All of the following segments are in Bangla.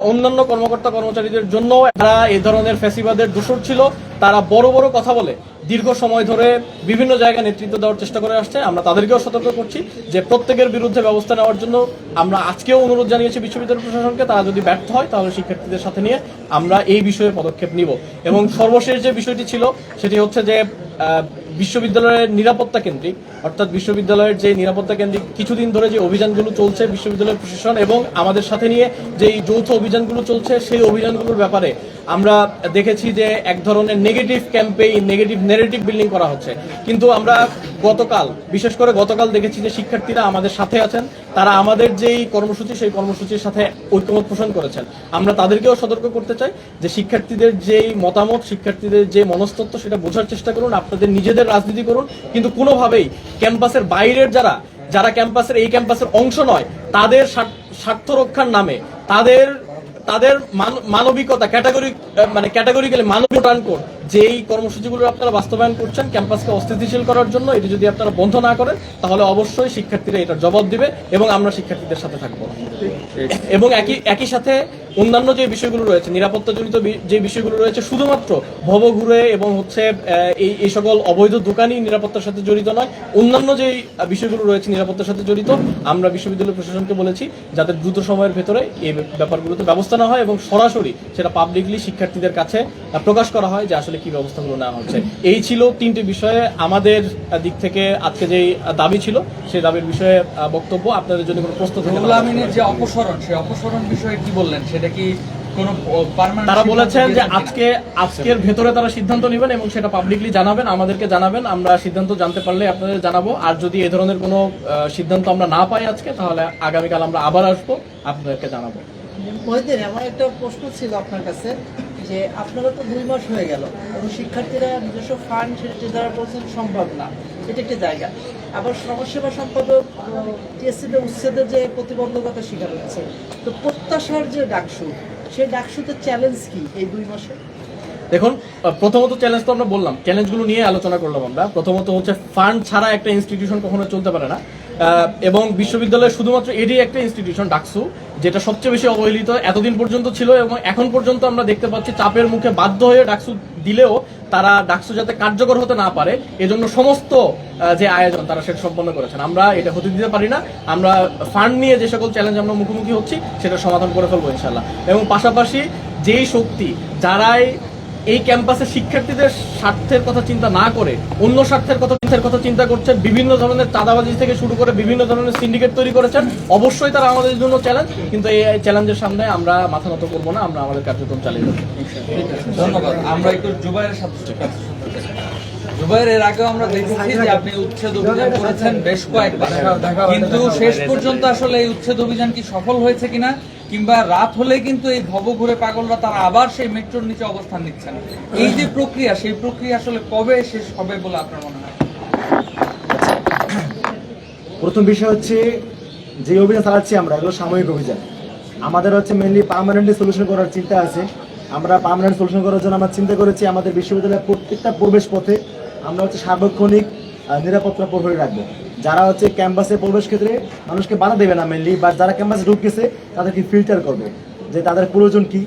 অন্যান্য কর্মকর্তা কর্মচারীদের জন্য যারা এই ধরনের ফ্যাসিবাদের দোষর ছিল, তারা বড় বড় কথা বলে দীর্ঘ সময় ধরে বিভিন্ন জায়গায় নেতৃত্ব দেওয়ার চেষ্টা করে আসছে। আমরা তাদেরকেও সতর্ক করছি যে প্রত্যেকের বিরুদ্ধে ব্যবস্থা নেওয়ার জন্য আমরা আজকেও অনুরোধ জানিয়েছি বিশ্ববিদ্যালয় প্রশাসনকে, তারা যদি ব্যর্থ হয় তাহলে শিক্ষার্থীদের সাথে নিয়ে আমরা এই বিষয়ে পদক্ষেপ নিব। এবং সর্বশেষ যে বিষয়টি ছিল, সেটি হচ্ছে যে বিশ্ববিদ্যালয়ের নিরাপত্তা কেন্দ্রিক, অর্থাৎ বিশ্ববিদ্যালয়ের যে নিরাপত্তা কেন্দ্রিক কিছুদিন ধরে যে অভিযানগুলো চলছে বিশ্ববিদ্যালয় প্রশাসন এবং আমাদের সাথে নিয়ে যে যৌথ অভিযানগুলো চলছে, সেই অভিযানগুলোর ব্যাপারে আমরা দেখেছি যে এক ধরনের negative campaign negative negative building করা হচ্ছে। কিন্তু আমরা গতকাল, বিশেষ করে গতকাল দেখেছি যে শিক্ষার্থীরা আমাদের সাথে আছেন। তারা আমাদের যেই কর্মসূচি, সেই কর্মসূচির সাথে ঐক্যমত পোষণ করেছেন। আমরা তাদেরকেও সতর্ক করতে চাই যে শিক্ষার্থীদের যেই মতামত, শিক্ষার্থীদের যে মনস্তত্ব, সেটা বোঝার চেষ্টা করুন, আপনাদের নিজেদের রাজনীতি করুন। কিন্তু কোনোভাবেই ক্যাম্পাসের বাইরের যারা যারা ক্যাম্পাসের, এই ক্যাম্পাসের অংশ নয়, তাদের স্বার্থ- রক্ষার নামে, তাদের তাদের মান- মানবিকতা, ক্যাটাগরি মানে ক্যাটাগরিক্যালি মানবিক টান কোড যে এই কর্মসূচিগুলো আপনারা বাস্তবায়ন করছেন, ক্যাম্পাসকে অস্থিতিশীল করার জন্য এটি যদি আপনারা বন্ধ না করেন, তাহলে অবশ্যই শিক্ষার্থীরা এটার জবাব দিবে এবং আমরা শিক্ষার্থীদের সাথে থাকব। এবং একই একই সাথে অন্যান্য যে বিষয়গুলো রয়েছে, নিরাপত্তাজনিত বি- যে বিষয়গুলো রয়েছে, শুধুমাত্র ভবঘুরে এবং হচ্ছে এই এই সকল অবৈধ দোকানই নিরাপত্তার সাথে জড়িত নয়, অন্যান্য যে বিষয়গুলো রয়েছে নিরাপত্তার সাথে জড়িত, আমরা বিশ্ববিদ্যালয় প্রশাসনকে বলেছি যাতে দ্রুত সময়ের ভেতরে এই ব্যাপারগুলোতে ব্যবস্থা নেওয়া হয় এবং সরাসরি সেটা পাবলিকলি শিক্ষার্থীদের কাছে প্রকাশ করা হয় যে আসলে কি ব্যবস্থাগুলো নেওয়া হচ্ছে। এই ছিল তিনটি বিষয়ে আমাদের দিক থেকে আজকে যে দাবি ছিল সেই দাবির বিষয়ে বক্তব্য। আপনাদের জন্য কোনো প্রশ্ন থেকে রুহুল আমিনের যে অপসরণ সেই অপসরণ বিষয়ে কি বললেন? সেটা কি তারা বলেছেন যে আজকে আজকের ভেতরে তারা সিদ্ধান্ত নেবেন এবং সেটা পাবলিকলি জানাবেন আমাদেরকে জানাবেন আমরা সিদ্ধান্ত জানতে পারলে আপনাদের জানাব। আর যদি এ ধরনের কোনো সিদ্ধান্ত আমরা না পাই আজকে তাহলে আগামীকাল আমরা আবার আসব আপনাদেরকে জানাব। মহিদিন আমার একটা প্রশ্ন ছিল আপনার কাছে। যে আপনারা তো দুই মাস হয়ে গেল, এবং শিক্ষার্থীরা নিজস্ব ফান্ড সেটা দ্বারা বলছেন সম্ভব না। এটা একটি জায়গা। আবার সমাজসেবা সম্পাদক টিএসসিতে উচ্ছেদের যে প্রতিবন্ধকতা শিকার হচ্ছে তো প্রত্যাশার যে ডাকসু, সেই ডাকসুতে চ্যালেঞ্জ কি এই দুই মাসে? দেখুন প্রথমত চ্যালেঞ্জ তো আমরা বললাম। চ্যালেঞ্জগুলো নিয়ে আলোচনা করলাম আমরা। প্রথমত হচ্ছে ফান্ড ছাড়া একটা ইনস্টিটিউশন কখনো চলতে পারে না। এবং বিশ্ববিদ্যালয়ে শুধুমাত্র এডি একটা ইনস্টিটিউশন ডাকসু। যেটা সবচেয়ে বেশি অবহেলিত এতদিন পর্যন্ত ছিল এবং এখন পর্যন্ত আমরা দেখতে পাচ্ছি চাপের মুখে বাধ্য হয়ে ডাকসু দিলেও তারা ডাকসু যাতে কার্যকর হতে না পারে, এজন্য সমস্ত যে আয়োজন তারা সেটা সম্পন্ন করেছেন। আমরা এটা হতে দিতে পারি না। আমরা ফান্ড নিয়ে যে সকল চ্যালেঞ্জ আমরা মুখোমুখি হচ্ছি, সেটা সমাধান করে ফেলব ইনশাল্লাহ এবং পাশাপাশি যেই শক্তি, যারাই এই ক্যাম্পাসে শিক্ষার্থীদের স্বার্থের কথা চিন্তা না করে, অন্য স্বার্থের কথা কথা চিন্তা করছেন, বিভিন্ন ধরনের চাঁদাবাজি থেকে শুরু করে বিভিন্ন ধরনের সিন্ডিকেট তৈরি করেছেন অবশ্যই তারা আমাদের জন্য চ্যালেঞ্জ কিন্তু এই চ্যালেঞ্জের সামনে আমরা মাথা নত করব না, আমরা আমাদের কার্যক্রম চালিয়ে যাব ধন্যবাদ আমরা একটু জুবাইরের সাথে। জুবাইর এর আমরা দেখেছি যে আপনি উচ্ছেদ অভিযান করেছেন বেশ কয়েকবার। কিন্তু শেষ পর্যন্ত আসলে এই উচ্ছেদ অভিযান কি সফল হয়েছে কিনা, কিংবা রাত হলে কিন্তু এই ভবঘুরে পাগলরা তারা আবার সেই মেট্রোর নিচে অবস্থান নিচ্ছেন? এই যে প্রক্রিয়া, সেই প্রক্রিয়া আসলে কবে শেষ হবে বলে আপনার মনে হয়? প্রথম বিষয় হচ্ছে, যে অভিযান চালাচ্ছি আমরা, এগুলো সাময়িক অভিযান। আমাদের হচ্ছে মেনলি পার্মানেন্টলি সলিউশন করার চিন্তা আছে। আমরা পার্মানেন্ট সলিউশন করার জন্য আমরা চিন্তা করেছি, আমাদের বিশ্ববিদ্যালয়ের প্রত্যেকটা প্রবেশ পথে আমরা হচ্ছে সার্বক্ষণিক নিরাপত্তা প্রহরী রাখব। যারা হচ্ছে ক্যাম্পাসে প্রবেশ ক্ষেত্রে মানুষকে বাধা দেবে না মেনলি বা যারা ক্যাম্পাসে ঢুকতেছে, তাদেরকে ফিল্টার করবে যে তাদের প্রয়োজন কি,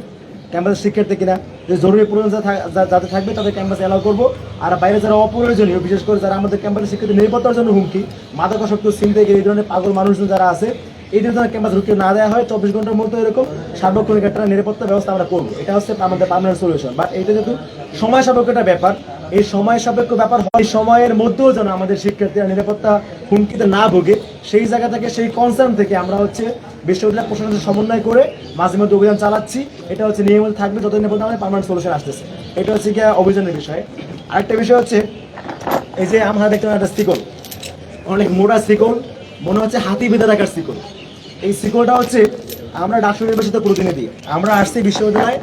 ক্যাম্পাসের শিক্ষার্থী কিনা, যে জরুরি প্রয়োজন যাদের থাকবে তাদের ক্যাম্পাসে অ্যালাউ করব। আর বাইরে যারা অপ্রয়োজনীয়, বিশেষ করে যারা আমাদের ক্যাম্পাসের শিক্ষার্থী নিরাপত্তার জন্য হুমকি, মাদকাসক্ত চিন্তাকে এই ধরনের পাগল মানুষজন যারা আছে এই ধরনের ক্যাম্পাস ঢুকে না দেওয়া হয়, চব্বিশ ঘণ্টার মধ্যে এরকম সার্বক্ষণিক একটা নিরাপত্তা ব্যবস্থা আমরা করব। এটা হচ্ছে আমাদের পার্মানেন্ট সলিউশন বাট এটা যেহেতু সময় সাপেক্ষ একটা ব্যাপার, এই সময় সাপেক্ষ ব্যাপার হয় সময়ের মধ্যেও যেন আমাদের শিক্ষার্থীরা নিরাপত্তা হুমকিতে না ভোগে, সেই জায়গা থেকে, সেই কনসার্ন থেকে আমরা হচ্ছে বিশ্ববিদ্যালয় প্রশাসনের সমন্বয় করে মাঝে মধ্যে অভিযান চালাচ্ছি। এটা হচ্ছে নিয়মিত থাকবে যতদিন পর্যন্ত আমাদের পার্মানেন্ট সলিউশন আসতেছে। এটা হচ্ছে গিয়ে অভিযানের বিষয়। আরেকটা বিষয় হচ্ছে, এই যে আমরা দেখতে একটা শিকল, অনেক মোটা শিকল, মনে হচ্ছে হাতি বেঁধে রাখার শিকল। এই শিকলটা হচ্ছে আমরা ডাকসু নির্বাচিত প্রতিনিধি আমরা আসছি বিশ্ববিদ্যালয়ে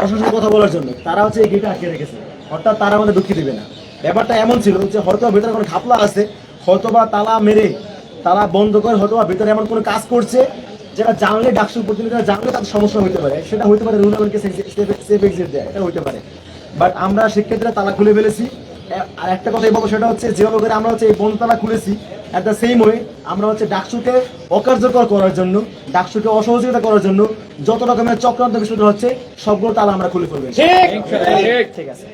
প্রশাসনের কথা বলার জন্য। তারা হচ্ছে এই গেটে আটকে রেখেছে। অর্থাৎ তারা আমাদের ঢুকিয়ে দিবে না। ব্যাপারটা এমন ছিল যে হয়তো ভেতরে কোনো খাপলা আছে, হয়তো বা তালা মেরে, তালা বন্ধ করে হয়তো বা ভেতরে এমন কোনো কাজ করছে যেটা জানলে ডাকসুর প্রতিনিধিরা জানলে তাদের সমস্যা হতে পারে। সেটা হতে পারে রুল সেফ এক্সিট দেয়, এটা হতে পারে। বাট আমরা শিক্ষার্থীরা তালা খুলে ফেলেছি। আর একটা কথা বলব, সেটা হচ্ছে যেভাবে করে আমরা হচ্ছে এই বন্ধ তালা খুলেছি অ্যাট দ্য সেম ওয়ে আমরা হচ্ছে ডাকসুকে অকার্যকর করার জন্য ডাকসুকে অসহযোগিতা করার জন্য যত রকমের চক্রান্ত বিষয় হচ্ছে সবগুলো তালা আমরা খুলে ফেলবেন ঠিক। আছে।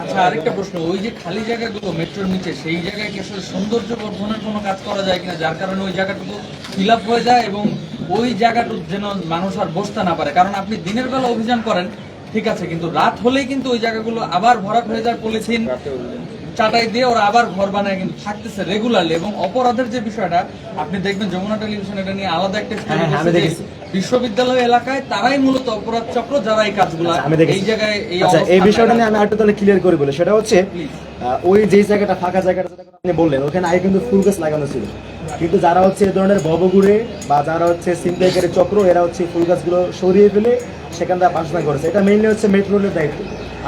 আচ্ছা আরেকটা প্রশ্ন। ওই যে খালি জায়গাগুলো মেট্রোর নিচে সেই জায়গায় কি আসলে সৌন্দর্য বর্ধনের কোনো কাজ করা যায় কিনা? যার কারণে ওই জায়গাটুকু ফিল আপ হয়ে যায় এবং ওই জায়গাটুকু যেন মানুষ আর বসতে না পারে। কারণ আপনি দিনের বেলা অভিযান করেন ঠিক আছে কিন্তু রাত হলেই কিন্তু ওই জায়গাগুলো আবার ভরাট হয়ে যায় পলিথিন। চাটাই দিয়ে ওরা আবার ঘর বানায় কিন্তু থাকতেছে রেগুলারলি এবং অপরাধের যে বিষয়টা আপনি দেখবেন যমুনা টেলিভিশন এটা নিয়ে আলাদা একটা হ্যাঁ, হ্যাঁ, যে। বিশ্ববিদ্যালয় এলাকায় তারাই মূলত অপরাধ চক্র যারা এই কাজগুলো আচ্ছা, এই জায়গায় এই আচ্ছা এই বিষয়টা নিয়ে। আমি আরেকটু তাহলে ক্লিয়ার করে বলি। সেটা হচ্ছে ওই যেই জায়গাটা ফাঁকা জায়গাটা কথা আপনি বললেন ওখানে আগে কিন্তু ফুল গাছ লাগানো ছিল। কিন্তু যারা হচ্ছে এই ধরনের ভবঘুরে বা যারা হচ্ছে সিনটাইকারের চক্র এরা হচ্ছে ফুল গাছগুলো সরিয়ে ফেলে সেখান থেকে বাসনা করেছে এটা মেইনলি হচ্ছে মেট্রোলের দায়িত্ব।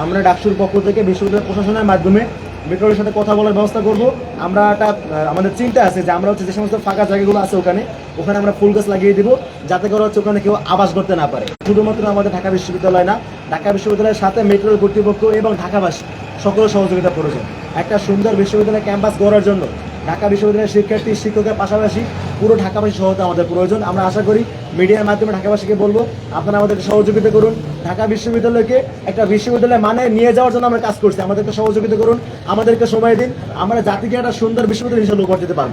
আমরা ডাকসুর পক্ষ থেকে বিশ্ববিদ্যালয় প্রশাসনের মাধ্যমে মেট্রোলের সাথে কথা বলার ব্যবস্থা করব। আমরা একটা আমাদের চিন্তা আছে যে আমরা হচ্ছে যে সমস্ত ফাঁকা জায়গাগুলো আছে ওখানে ওখানে আমরা ফুল গাছ লাগিয়ে দিব, যাতে করে হচ্ছে ওখানে কেউ আবাস করতে না পারে। শুধুমাত্র আমাদের ঢাকা বিশ্ববিদ্যালয় না, ঢাকা বিশ্ববিদ্যালয়ের সাথে মেট্রোর কর্তৃপক্ষ এবং ঢাকাবাসী সকল সহযোগিতা প্রয়োজন একটা সুন্দর বিশ্ববিদ্যালয় ক্যাম্পাস গড়ার জন্য ঢাকা বিশ্ববিদ্যালয়ের শিক্ষার্থী, শিক্ষকের পাশাপাশি পুরো ঢাকাবাসী সহায়তা আমাদের প্রয়োজন। আমরা আশা করি মিডিয়ার মাধ্যমে ঢাকাবাসীকে বলব, আপনারা আমাদেরকে সহযোগিতা করুন। ঢাকা বিশ্ববিদ্যালয়কে একটা বিশ্ববিদ্যালয় মানে নিয়ে যাওয়ার জন্য আমরা কাজ করছি। আমাদেরকে সহযোগিতা করুন, আমাদেরকে সময় দিন। আমরা জাতিকে একটা সুন্দর বিশ্ববিদ্যালয় হিসেবে করে দিতে পারব।